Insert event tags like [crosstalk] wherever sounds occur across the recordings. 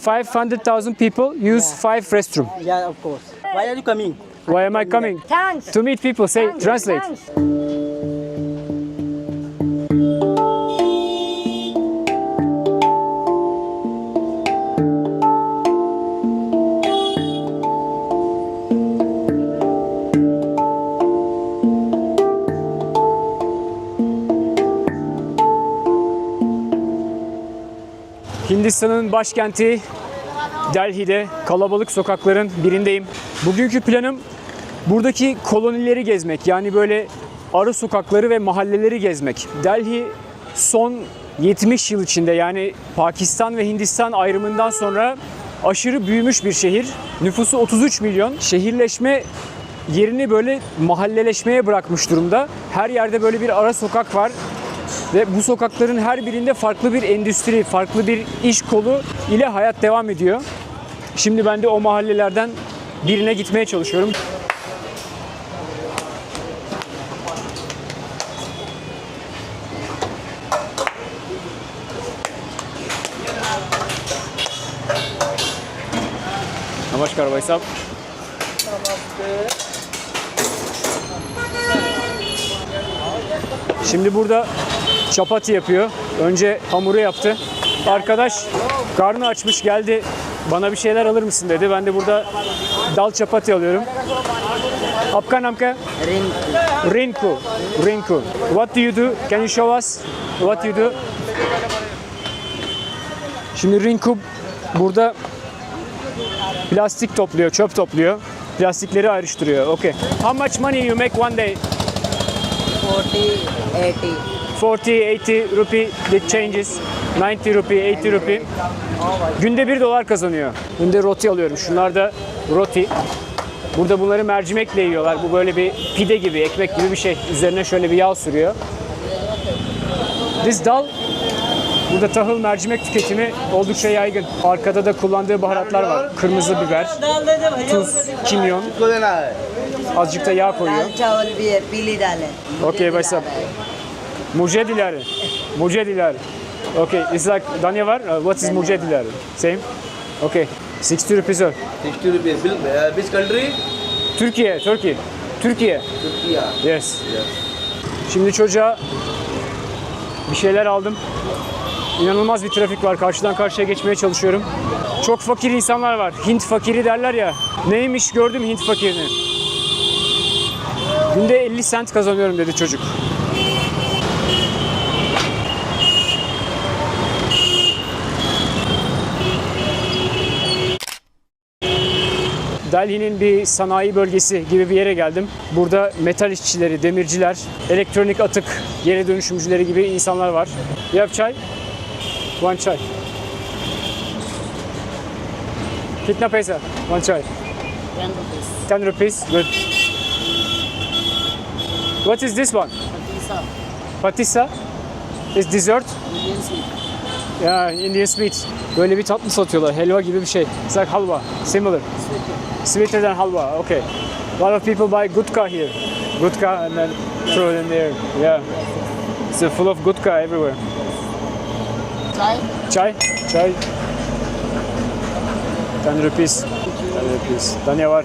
500,000 people use five restroom. Yeah, of course. Why are you coming? Why am I coming? Thanks. To meet people. Say, Thanks, translate. thanks. Hindistan'ın başkenti Delhi'de kalabalık sokakların birindeyim. Bugünkü planım buradaki kolonileri gezmek. Yani böyle arı sokakları ve mahalleleri gezmek. Delhi son 70 yıl içinde yani Pakistan ve Hindistan ayrımından sonra aşırı büyümüş bir şehir. Nüfusu 33 milyon. Şehirleşme yerini böyle mahalleleşmeye bırakmış durumda. Her yerde böyle bir ara sokak var. Ve bu sokakların her birinde farklı bir endüstri, farklı bir iş kolu ile hayat devam ediyor. Şimdi ben de o mahallelerden birine gitmeye çalışıyorum. Namaskar Bay Sahab. Şimdi burada çapati yapıyor. Önce hamuru yaptı. Arkadaş karnı açmış geldi. Bana bir şeyler alır mısın dedi. Ben de burada dal çapati alıyorum. Apka namka? Rinku. Rinku. What do you do? Can you show us what you do? Şimdi Rinku burada plastik topluyor, çöp topluyor. Plastikleri ayrıştırıyor. Okay. How much money you make one day? 40, 80. 40, 80 rupee the changes. 90 rupee, 80 rupee. Günde 1 dolar kazanıyor. Günde roti alıyorum. Şunlar da roti. Burada bunları mercimekle yiyorlar. Bu böyle bir pide gibi, ekmek gibi bir şey. Üzerine şöyle bir yağ sürüyor. This dal Burada tahıl mercimek tüketimi oldukça yaygın. Arkada da kullandığı baharatlar var. Kırmızı biber, tuz, kimyon. Azıcık da yağ koyuyor. Okey, başla. Mujer dilari. Mujer dilari. Okay, it's like Danivar. Uh, what is Mujer dilari? Same. Okay, 60 rupees. Or. 60 rupees. Uh, which country? Türkiye, Türkiye. Türkiye. Türkiye. Yes. yes. Şimdi çocuğa bir şeyler aldım. İnanılmaz bir trafik var. Karşıdan karşıya geçmeye çalışıyorum. Çok fakir insanlar var. Hint fakiri derler ya. Neymiş gördüm Hint fakirini. Günde 50 sent kazanıyorum dedi çocuk. Delhi'nin bir sanayi bölgesi gibi bir yere geldim. Burada metal işçileri, demirciler, elektronik atık, geri dönüşümcüleri gibi insanlar var. Have chai? One chai. Kitna paisa? One chai. 10 rupees. Good. What is this one? Patisa. Is dessert? Ya Indian sweet. Böyle bir tatlı satıyorlar. Helva gibi bir şey. It's like halva. Similar. Sweeter than halwa. Okay. A lot of people buy gutka here. Gutka and then throw it in there. Yeah. It's full of gutka everywhere. चाय Chai? Chai? 10 rupees. 10 rupees. Danya var.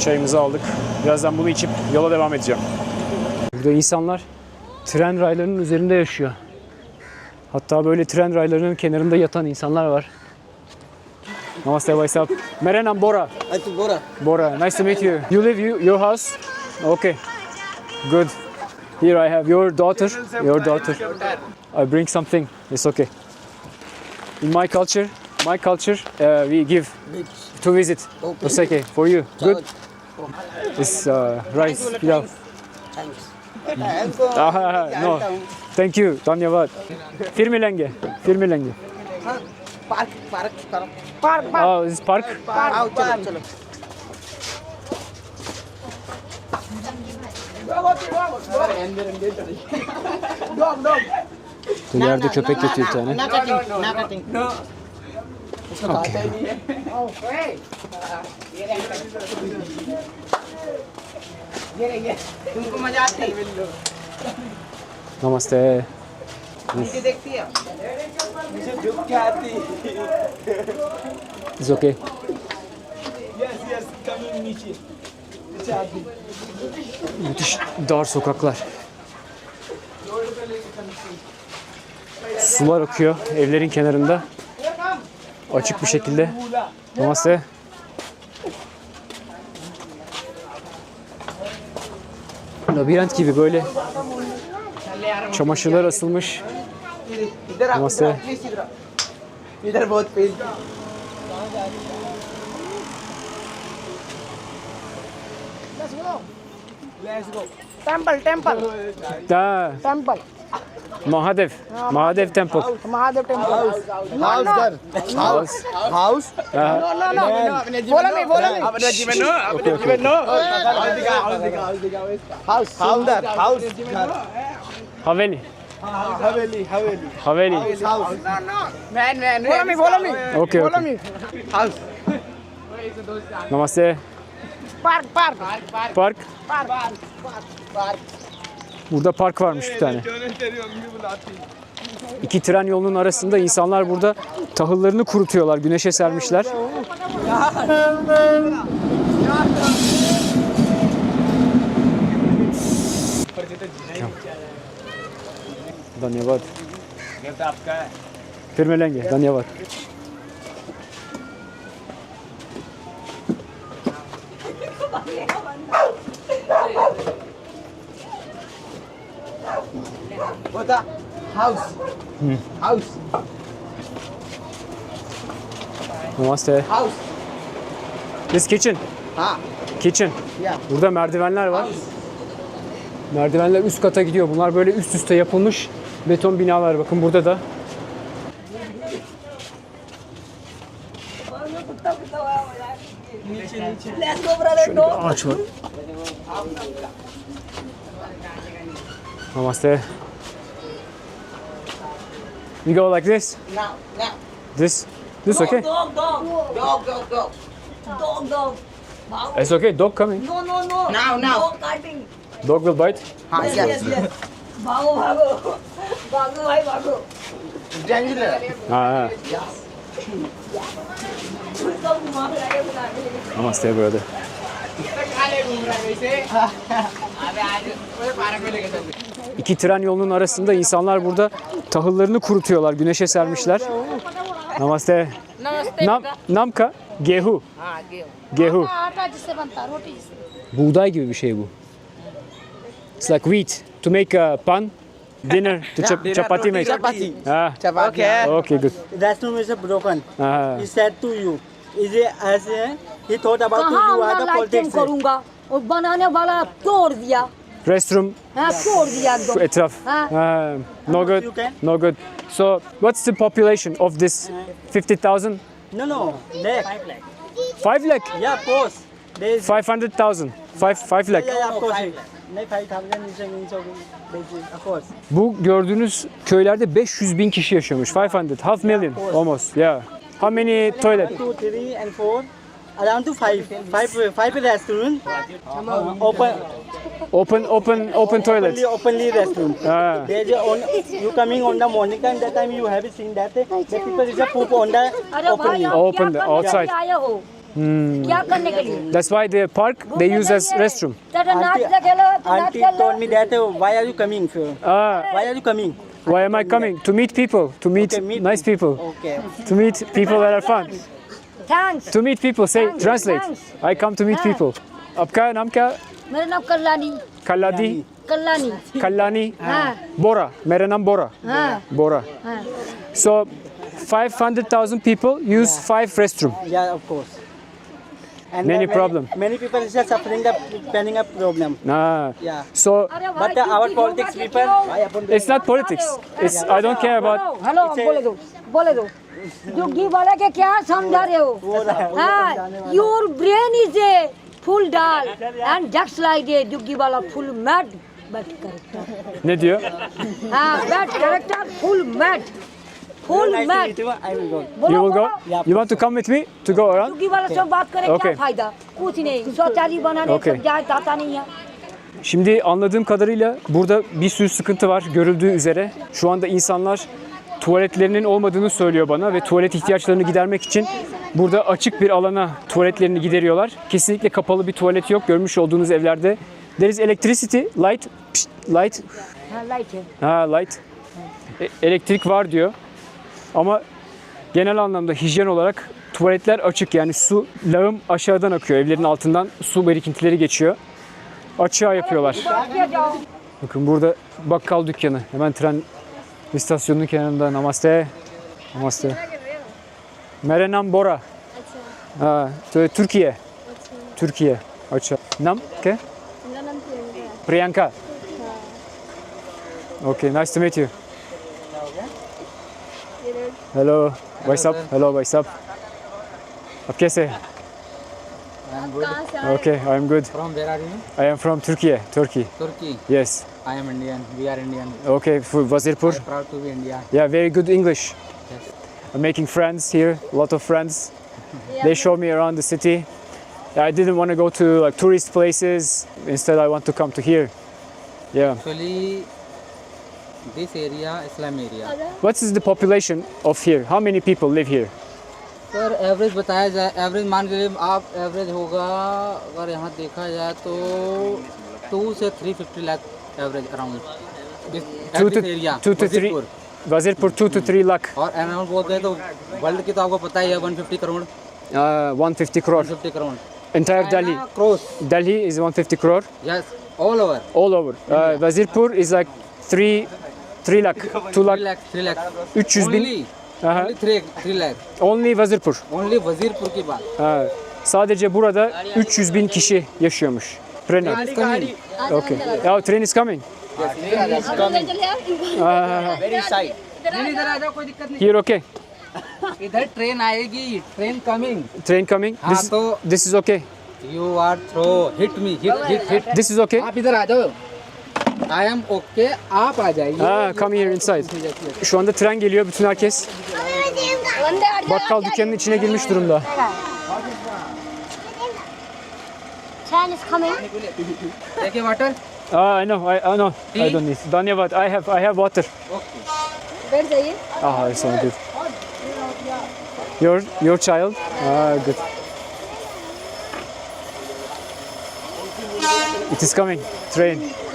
Çayımızı aldık. Birazdan bunu içip yola devam edeceğim. Burada insanlar tren raylarının üzerinde yaşıyor. Hatta böyle tren raylarının kenarında yatan insanlar var. Namaste Bhai Sahab. Mera naam Bora. अच्छा बोरा Bora, nice to meet you. You live you, your house? Okay. Good. Here I have your daughter. Your daughter. I bring something. It's okay. In my culture, my culture, uh, we give to visit. Okay. It's okay for you. Good. It's uh, rice, pilav. Thanks Ah, [laughs] no. Thank you. Dhanyavad. फिर मिलेंगे. फिर मिलेंगे. Park park करो park Oh, this is park. आओ चलो चलो Bu yerde köpek yatıyor bir tane. ना कटिंग ना कटिंग इसको काटते ही नहीं है तुमको मजा आती है Namaste. नीचे देखती है It's okay. Müthiş dar sokaklar. Sular akıyor evlerin kenarında. Açık bir şekilde. Namaste. Labirent gibi böyle çamaşırlar asılmış. इधर नमस्ते। इधर बहुत pen temple temple temple Mahadev Mahadev temple Mahadev temple house. House house no no no बोलो मैं बोलो मैं। अपने जीवन नो अपने जीवन no house house house haveli. Haveli, Haveli. Haveli. House. No, no. Man, man. Follow me, follow me. Okay, follow okay. me. House. Namaste. Park, park. Park. Park. Park. Park. Park. Burada park varmış bir tane. İki tren yolunun arasında insanlar burada tahıllarını kurutuyorlar, güneşe sermişler. धन्यवाद फिर मिलेंगे धन्यवाद होता house house Namaste. House This kitchen. हाँ Kitchen. या Burada merdivenler var. Merdivenler üst kata gidiyor. Bunlar böyle üst üste yapılmış beton binalar. Bakın burada da. Şöyle bir ağaç var. Namaste. You go like this? now now This? This okay? Dog, dog, dog dog dog dog, dog. It's okay. Dog coming. No, no, no. Now, now. Dog. Dog will bite. हाँ Yes, yes yes, yes. भागो भागो भागो भाई भागो danger Ha, उसको घुमा फिरा के बुला के लेके Namaste brother. काले घूम रहा है वैसे अबे आज ओए पार्क में लेके चल İki tren yolunun arasında insanlar burada tahıllarını kurutuyorlar. Güneşe sermişler. Namaste. नमस्ते Nam, namka? Gehu. हाँ गेहूं Gehu. आटा जिससे बनता है रोटी जिससे Buğday gibi bir şey bu. It's like wheat to make a pan. Dinner [laughs] to chap chapati make. Chapati Ah, chapati okay okay, good. restroom is broken. Ah, He said to you, is it as uh, he thought about to कहाँ you are मैं the lighting politics. करूंगा और बनाने वाला तोड़ दिया restroom हाँ तोड़ दिया şu एकदम etraf. Ha. Ah, no good. You can? No good. So, what's the population of this 50,000? No, no, lakh. 5 lakh. Yeah, of course. There is 500,000. 5 5 lakh. yeah, yeah, of course. Bu gördüğünüz köylerde 500 bin kişi yaşıyormuş. 500, half million almost. Yeah. How many toilet? 1, 2, and 4. Around to 5. 5 5 restaurant. Open open open open toilet. Openly, openly restroom. Ah. They on you coming on the morning time that time you have seen that the people is a poop on the openly. Open the outside. लिए आए हो क्या करने के लिए That's why the park they use as restroom. तेरा नाच Auntie- खेलो नाच Auntie खेलो told me that uh, why are you coming? sir? Ah, Why are you coming? why am I coming? To meet people, to meet, Okay, meet nice people, Okay. to meet people that are fun. Thanks To meet people, say, Thanks, translate. thanks. I come to meet Ah. people. आपका नाम क्या? मेरा नाम कल्याणी Kalladi, कल्याणी Kallani, हाँ Bora. मेरा नाम Bora. हाँ Bora. हाँ So, 500,000 people use five restroom. Yeah, of course. And Many uh, problem. Many people is just suffering the planning a problem. Ah. Yeah. So, अरे भाई But uh, our क्यों politics क्यों people, क्यों? it's not politics. It's I don't care about. Hello बोले दो बोले दो जुग्गी वाला के क्या समझा रहे हो हाँ your brain is a full डाल एंड जस्ट लाइक ए जुग्गी वाला full mad bat character Ne diyor? हाँ bat character full mad full nice to mad meet you. I will go. You will go? Yeah. You want to come with me to go around? जुग्गी वाला से बात करे क्या Okay. फायदा कुछ नहीं शौचालय बनाने Okay. सब जाए दाता नहीं है Şimdi anladığım kadarıyla burada bir sürü sıkıntı var görüldüğü üzere. Şu anda insanlar tuvaletlerinin olmadığını söylüyor bana ve tuvalet ihtiyaçlarını gidermek için burada açık bir alana tuvaletlerini gideriyorlar. Kesinlikle kapalı bir tuvalet yok. Görmüş olduğunuz evlerde. There is electricity, light, pşt, light, Ha, like it. ha light. E- elektrik var diyor. Ama genel anlamda hijyen olarak tuvaletler açık. Yani su, lağım aşağıdan akıyor. Evlerin altından su birikintileri geçiyor. Açığa yapıyorlar. Bakın burada bakkal dükkanı. Hemen tren istasyonunun kenarında. Namaste. Namaste. Mere nam Bora. Ha, Türkiye. Türkiye. Acha. Nam ke? Priyanka. Okay, nice to meet you. Hello. What's up? Hello, what's up? आप कैसे हैं? Okay, I'm good. From where are you? I am from Turkey. Turkey. Turkey. Yes. I am Indian. We are Indian. Okay, for Wazirpur. Proud to be India. Yeah, very good English. I'm making friends here, a lot of friends. They show me around the city. I didn't want to go to like tourist places. Instead, I want to come to here. Yeah. Actually, this area, Islam area. What is the population of here? How many people live here? Sir average बताया जाए एवरेज मान के लिए आप एवरेज होगा अगर यहाँ देखा जाए तो टू से three fifty lakh average around Two to- area two to three- Wazirpur 2 to 3 lakh. और अराउंड बोलते हैं तो वर्ल्ड की तो आपको पता ही है 150 करोड़ Uh, 150 crore. 150 crore Entire Delhi. Cross Delhi is 150 crore yes all over all over. Uh, Wazirpur is like 3 3 lakh, [laughs] 2 थ्री lakh, लाख थ्री lakh 300 bin. Only Aha. Only three three lakh Only Wazirpur. Only Wazirpur की बात Ha, sadece burada 300 bin kişi yaşıyormuş. Prena. Okay. Oh, train is coming. Ah, Very side. नहीं इधर आ जाओ कोई दिक्कत नहीं here okay. इधर train आएगी ट्रेन कमिंग Train coming. हाँ, This, तो- this is okay. You are throw hit me hit hit hit This is okay. आप इधर आ जाओ I am okay. Aap aa jayiye. Ha, come here inside. Şu anda tren geliyor. Bütün herkes bakkal dükkanının içine girmiş durumda. Train is coming. Take water. Ah, I know. I, I know. I don't need. Dhanyawad. I have I have water. Okay. Where jayiye? Ah, it's all good. Your your child? Ah, good. It is coming. Train.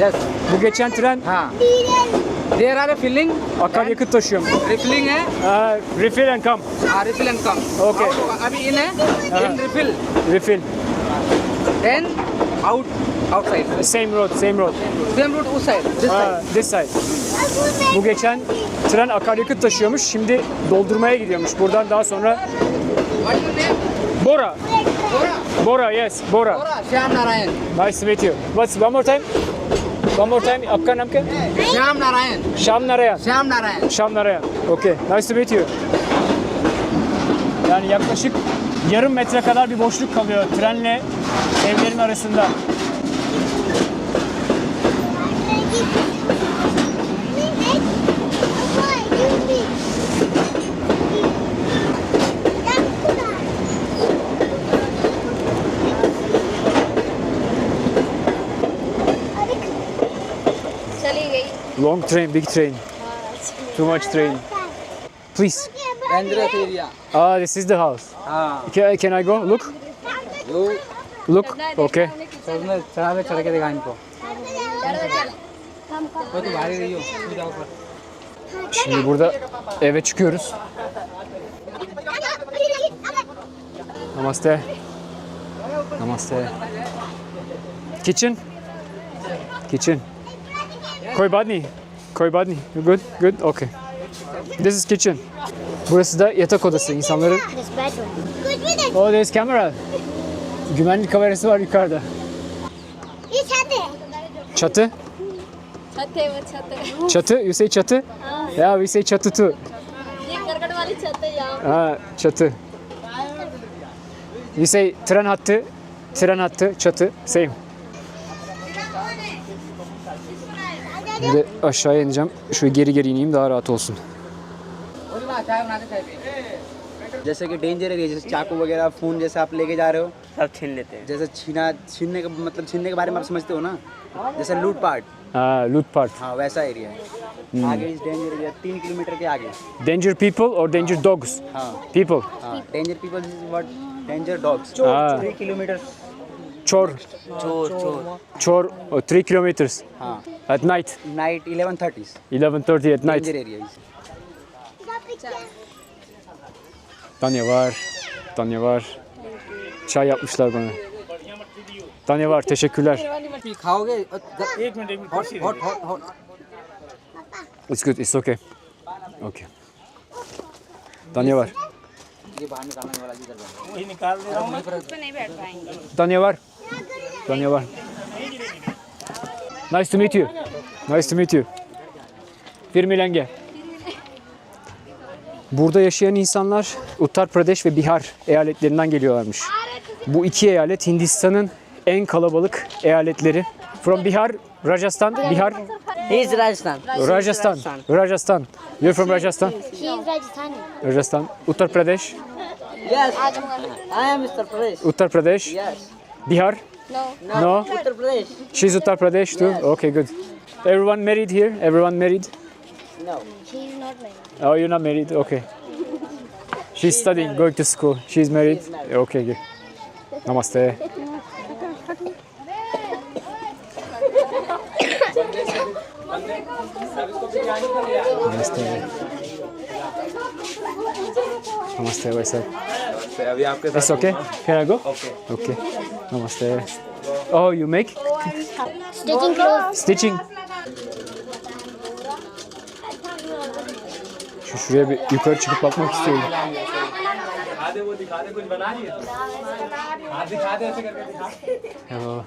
Yes. Bu geçen tren. Ha. There are a filling. Akar yakıt taşıyorum. Refilling eh? hai? Uh, refill and come. Ah, refill and come. Okay. Out, abhi in eh? hai? In refill. Refill. Then out outside. Same road, same road. Same road o side. This Ha, side. this side. Bu geçen tren akaryakıt taşıyormuş. Şimdi doldurmaya gidiyormuş. Buradan daha sonra What your name? Bora. Bora. Bora, yes, Bora. Bora Shyam Narayan. Nice to meet you. What's one more time? One more time. आपका नाम क्या? श्याम Narayan Sham Narayan. Shyam Narayan Şam Narayan. Okay. Nice to meet you. Yani yaklaşık yarım metre kadar bir boşluk kalıyor trenle evlerin arasında. Long train, big train. Too much train. Please. Dangerous area Ah, this is the house. हाँ Can, can I go? Look. Yo Look. Okay. चढ़ने चढ़ा के चढ़ के दिखा इनको वो तो भारी रही हो तू जाओ ऊपर Şimdi burada eve çıkıyoruz. Namaste. Namaste. Kitchen. Kitchen. Koy badni. Koy badni. Good, good, okay. This is kitchen. Burası da yatak odası insanların. Oh, there's camera. Güvenlik kamerası var yukarıda. Çatı. Çatı evet çatı. Çatı, you say çatı? Ya yeah, we say çatı too. Ha, çatı. You say tren hattı, tren hattı, çatı, same. Şimdi aşağıya ineceğim. Şöyle geri geri ineyim daha rahat olsun. जैसे कि danger area जैसे चाकू वगैरह फोन जैसे आप लेके जा रहे हो सब छीन लेते हैं जैसे छीना छीनने का मतलब छीनने के बारे में आप समझते हो ना जैसे लूट पाट Ha, loot part. हाँ वैसा एरिया है आगे इस डेंजर एरिया तीन किलोमीटर के आगे Danger people or danger dogs? हाँ People. हाँ danger people is what danger dogs हाँ। थ्री किलोमीटर Chor, चोर चोर chor, oh, three kilometers हाँ at night. Night eleven thirty 11.30 at night. Danger area Tanya var. Tanya var. Çay yapmışlar bana. Tanya var. Teşekkürler. भी खाओगे hot hot hot hot It's good. It's okay. Okay. Tanya var. ये बाहर निकालने वाला इधर बैठो। Tanya var. Tanya var. Nice to meet you. Nice to meet you. Firmilenge. Burada yaşayan insanlar Uttar Pradesh ve Bihar eyaletlerinden geliyorlarmış. Bu iki eyalet Hindistan'ın en kalabalık eyaletleri. From Bihar, Rajasthan, Bihar, He is Rajasthan. Rajasthan, Rajasthan. You're from Rajasthan? He is Rajasthani. Rajasthan. Uttar Pradesh, Yes. I am Mr. Pradesh. Uttar Pradesh, Yes. Bihar. No. No? Uttar Pradesh. She's Uttar Pradesh too? Okay, good. Everyone married here? Everyone married? No. She's not married. Oh, you're not married? Okay. She's studying, going to school. She's married? Okay, good. Namaste. Namaste. Namaste, Vaisal. अभी आपके It's okay? Can I go? Okay. Okay. Namaste. Oh, you make Stitching clothes. stitching? Şu şuraya bir yukarı çıkıp bakmak istiyorum. Hello.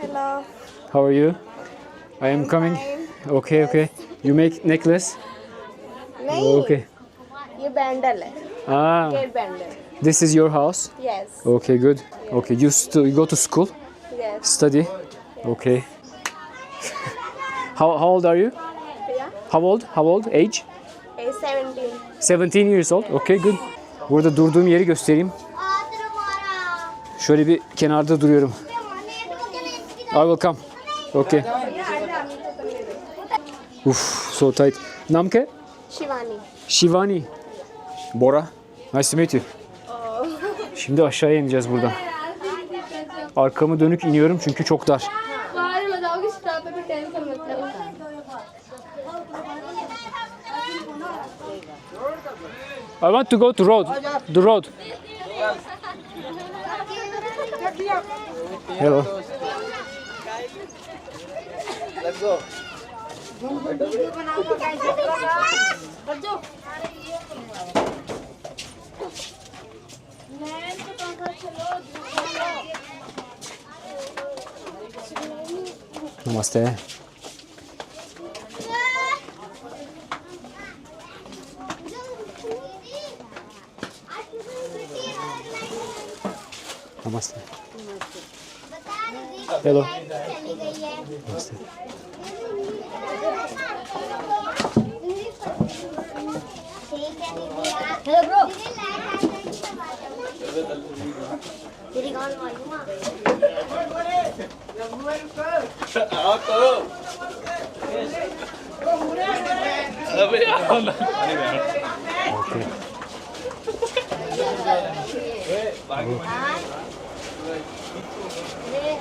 Hello. How are you? I am coming. Okay, okay. You make necklace? नहीं Okay. ये बैंडल है Ah. This is your house? Yes. Okay, good. Yes. Okay, you, still, you go to school? Yes. Study? Yes. Okay. how, how old are you? Yeah. How old? How old? Age? 17. 17 years old. Okay, good. Burada durduğum yeri göstereyim. Şöyle bir kenarda duruyorum. I will come. Okay. Uf, so tight. Namke? Shivani. Shivani. Bora. Nice to meet you. Şimdi aşağıya ineceğiz buradan. Arkamı dönük iniyorum çünkü çok dar. I want to go to road. The road. Hello. Let's go. Namastê. Namastê. Hello. Namastê. Hello, bro. तेरी गाल मालूम अबे आओ ना अरे यार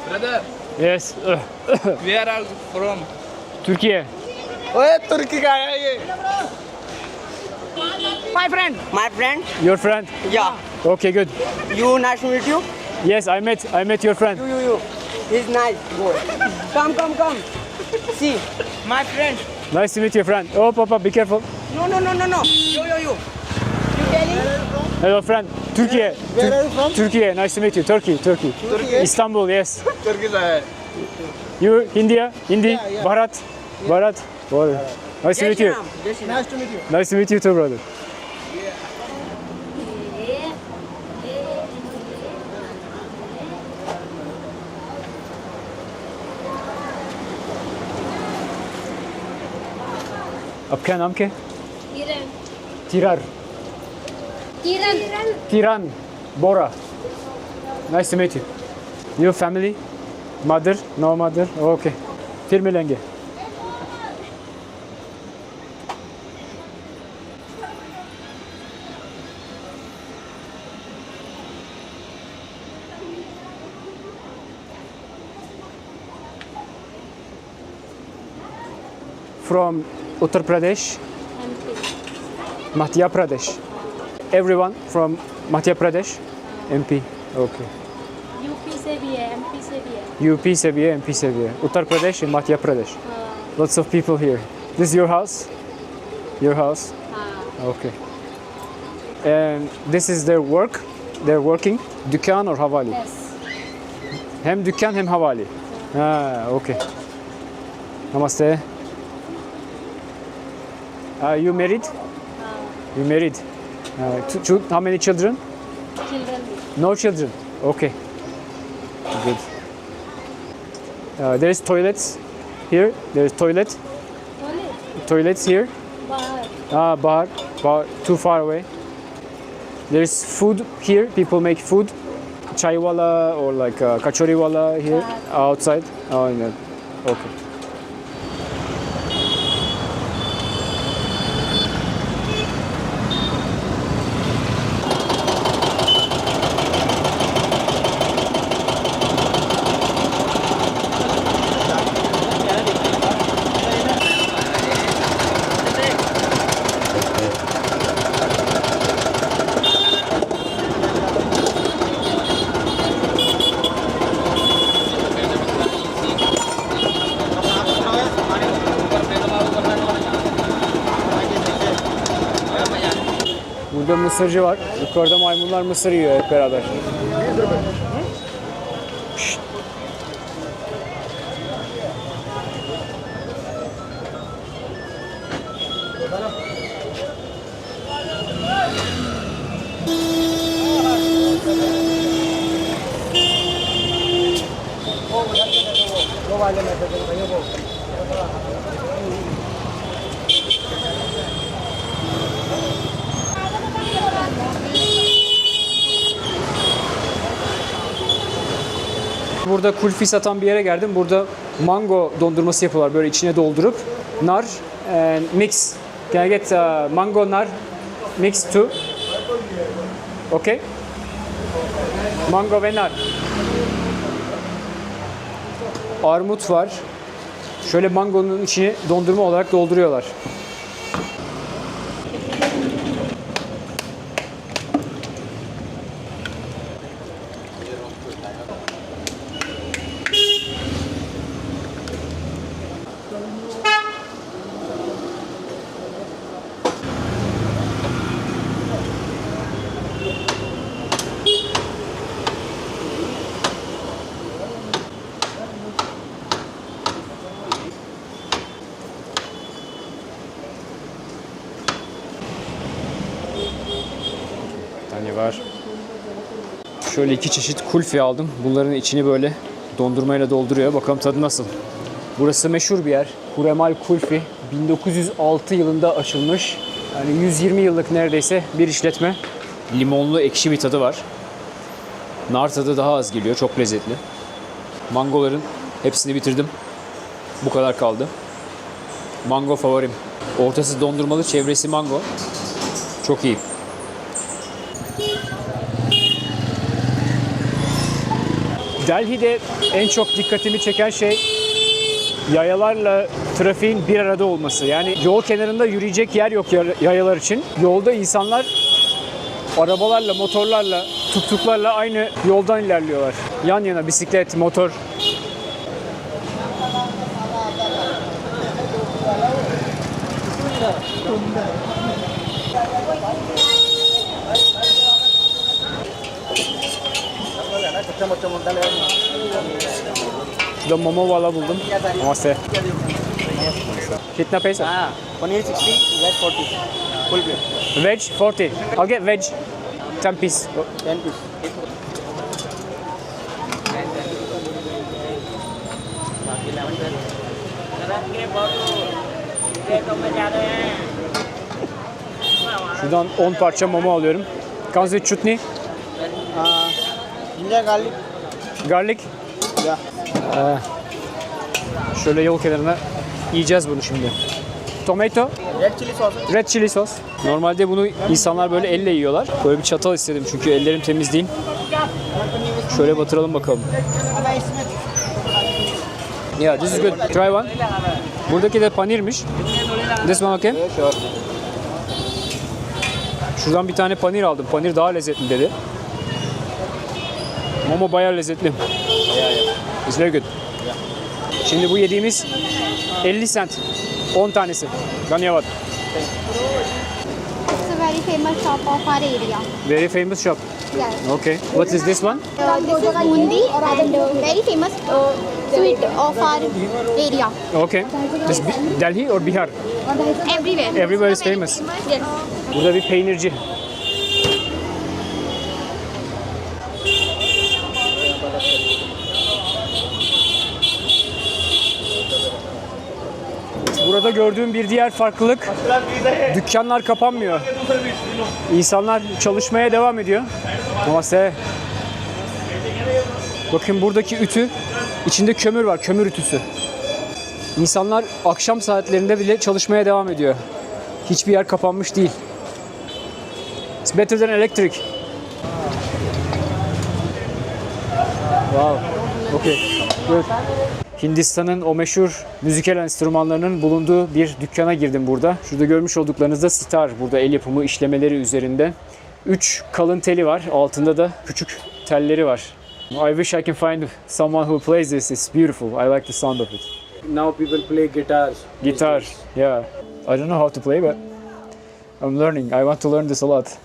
Brother. Yes. Where are from? Turkey. ओए तुर्की का आया ये My friend. My friend? Your friend? Yeah. Okay, good. You nationality? You? Yes, I met I met your friend. You, you, you. He's nice boy. come, come, come. See, my friend. Nice to meet your friend. Oh, Papa, be careful. No, no, no, no, no. Yo, yo, yo. You Delhi? Hello, friend. Turkey. Where, are you from? Turkey. Nice to meet you. Turkey, Turkey. Turkey? Eh? Istanbul, yes. Turkey. You India? Hindi? Yeah, yeah. Bharat? Yeah. Bharat? Bharat. Bharat. Nice to meet you. Nice to meet you. Nice to meet you too, brother. आपका नाम क्या Tirar. Tiran. Tiran. Bora. Nice to meet you. Your family? Mother? No mother? Okay. Firmilenge. From Uttar Pradesh Madhya Pradesh Everyone from Madhya Pradesh MP Okay UP से भी है एमपी से भी है UP से भी है MP से भी है Uttar Pradesh and Madhya Pradesh Lots of people here This is your house Your house हाँ Okay And this is their work They're working Dükkan or havali yes Hem dükkan hem havali Ha okay Namaste Uh, you married? Uh. you married? Uh, how many children? Children. No children. Okay. Good. Uh, there is toilets here. There is toilet. Toilet. Toilets here. Bar. Ah, bar. Bar. Too far away. There is food here. People make food. Chaiwala or like uh, kachoriwala here bar. outside. Oh no. Okay. Burada mısırcı var. Yukarıda maymunlar mısır yiyor hep beraber. Burada kulfi satan bir yere geldim. Burada mango dondurması yapıyorlar böyle içine doldurup. Nar and mix. Can I get uh, mango nar mix too? Okay. Mango ve nar. Armut var. Şöyle mangonun içine dondurma olarak dolduruyorlar. tane var. Şöyle iki çeşit kulfi aldım. Bunların içini böyle dondurmayla dolduruyor. Bakalım tadı nasıl. Burası meşhur bir yer. Kuremal Kulfi. 1906 yılında açılmış. Yani 120 yıllık neredeyse bir işletme. Limonlu ekşi bir tadı var. Nar tadı daha az geliyor. Çok lezzetli. Mangoların hepsini bitirdim. Bu kadar kaldı. Mango favorim. Ortası dondurmalı, çevresi mango. Çok iyi. Delhi'de en çok dikkatimi çeken şey yayalarla trafiğin bir arada olması. Yani yol kenarında yürüyecek yer yok yayalar için. Yolda insanlar arabalarla, motorlarla, tuktuklarla aynı yoldan ilerliyorlar. Yan yana bisiklet, motor. Şurada momo valla buldum. Namaste. Kitna pesa? Ha, paneer 60, veg 40. Full plate. Veg 40. I'll get veg. 10 piece. 10 piece. Şuradan 10 parça mama alıyorum. Kanzi chutney? Aa, ginger garlic. garlic. Yeah. Ee, şöyle yol kenarına yiyeceğiz bunu şimdi. Tomato, Red chili sauce. red chili sauce. Normalde bunu insanlar böyle elle yiyorlar. Böyle bir çatal istedim çünkü ellerim temiz değil. Şöyle batıralım bakalım. Yeah, this is good. Try one. Buradaki de panirmiş. This one okay? Şuradan bir tane panir aldım. Panir daha lezzetli dedi. Momo bayağı lezzetli. It's very good. Şimdi bu yediğimiz 50 cent. 10 tanesi. Dhanyavad. It's a very famous shop of our area. Very famous shop. Yes. Okay. What is this one? Uh, this is bundi and uh, very famous uh, sweet of our area. Okay. This Delhi or Bihar? Everywhere. Everywhere is famous. Yes. Burada bir peynirci. Burada gördüğüm bir diğer farklılık dükkanlar kapanmıyor. İnsanlar çalışmaya devam ediyor. Namaste. Bakın buradaki ütü içinde kömür var, kömür ütüsü. İnsanlar akşam saatlerinde bile çalışmaya devam ediyor. Hiçbir yer kapanmış değil. It's better than electric. Wow. Okay. Good. Hindistan'ın o meşhur müzikal enstrümanlarının bulunduğu bir dükkana girdim burada. Şurada görmüş olduklarınızda sitar. Burada el yapımı işlemeleri üzerinde. 3 kalın teli var. Altında da küçük telleri var. I wish I can find someone who plays this. It's beautiful. I like the sound of it. Now people play guitars. Guitar. Yeah. I don't know how to play but I'm learning. I want to learn this a lot.